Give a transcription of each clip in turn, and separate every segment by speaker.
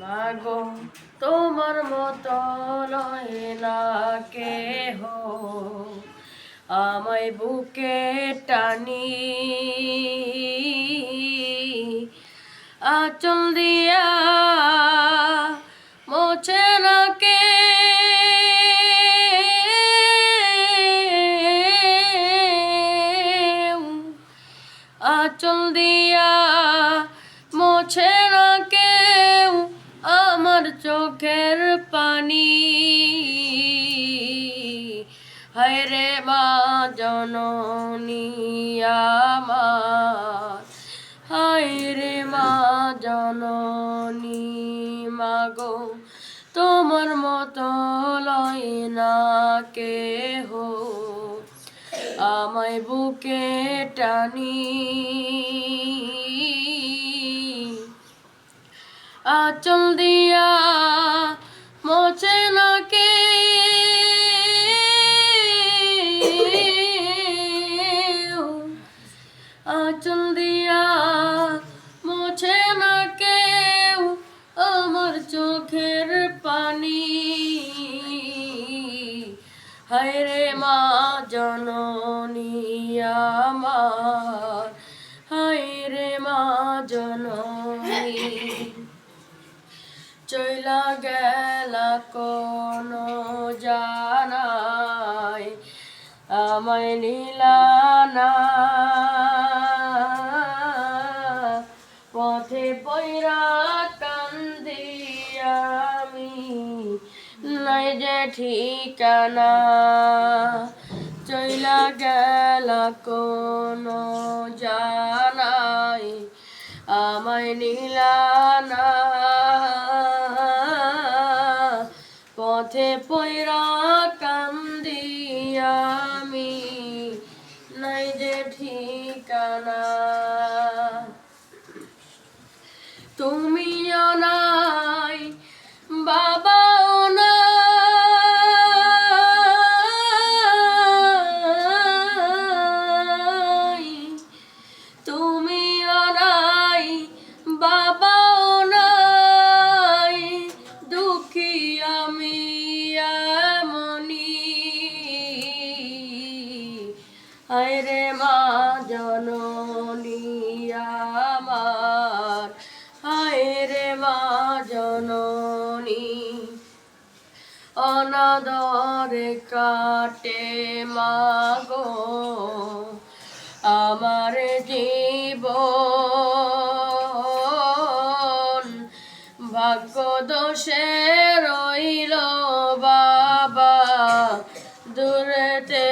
Speaker 1: মাগো তোমার মতো নয় না কেহ। আমায় বুকে টানি আচল দিয়া চোখের পানি। হায় রে মা জননী আমার। হায় রে মা জননী মাগো, তোমার মতো লয় না কেহ। আমায় বুকে টানি। আচল দিয়া মোছে না আচল দিয়া মোছে না কেউ আমার চোখের পানি। হায় রে মা জননী আমার। হায় মা জননী। চইলা গেলা কোন জানাই, আমায় নীলানা পথে পৈরা কান্দি আমি, নাই যে ঠিকানা। চইলা গেলা কোন জানাই, আমায় নীলানা পথে পৈরা কান্দি আমি নাই যে ঠিকানা। তুমিও নাই বাবাও নাই। তুমিও নাই বাবাও রে মা জননী আমার। রে মা জননী, অনাদরে কাটে মাগো আমার জীবন। ভাগ্য দোষে রইল বাবা, দূরেতে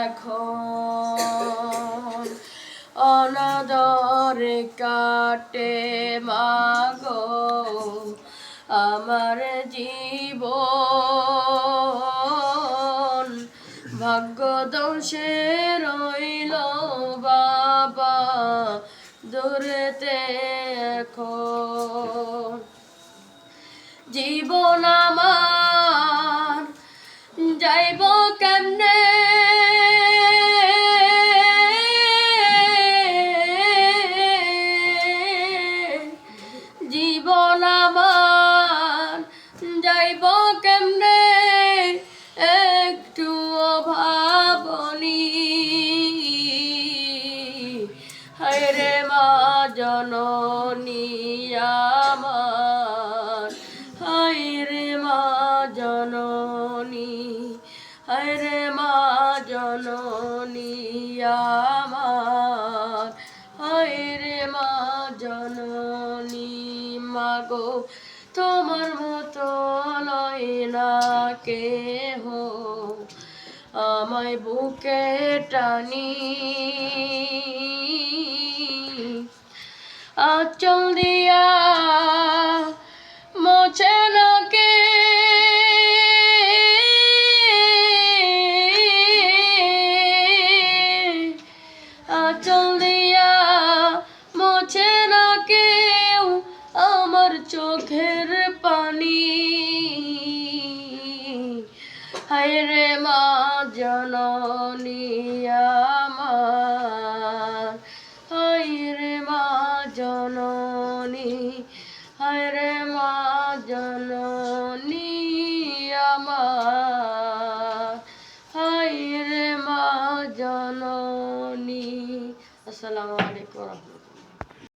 Speaker 1: এখন কাটে মাগো আমার জীবন। ভাগ্য দোষে রইল বাবা দূরেতে জীবন আমার যাইব কেমনে জীবন আমার। যাইব কেমনে? একটু ভাবনি হায় মা, জননী আমার। হায় মা, জননী। হায় রে মা, জননী মাগো তোমার মতো লয় না কেহ। আমায় বুকে টানি। আচল দিয়া চোখের পানি। হায় রে মা জননী আমার। হায় রে মা জননী, হায় রে মা জননী আমার। হায় রে মা জননী। আসসালামু আলাইকুম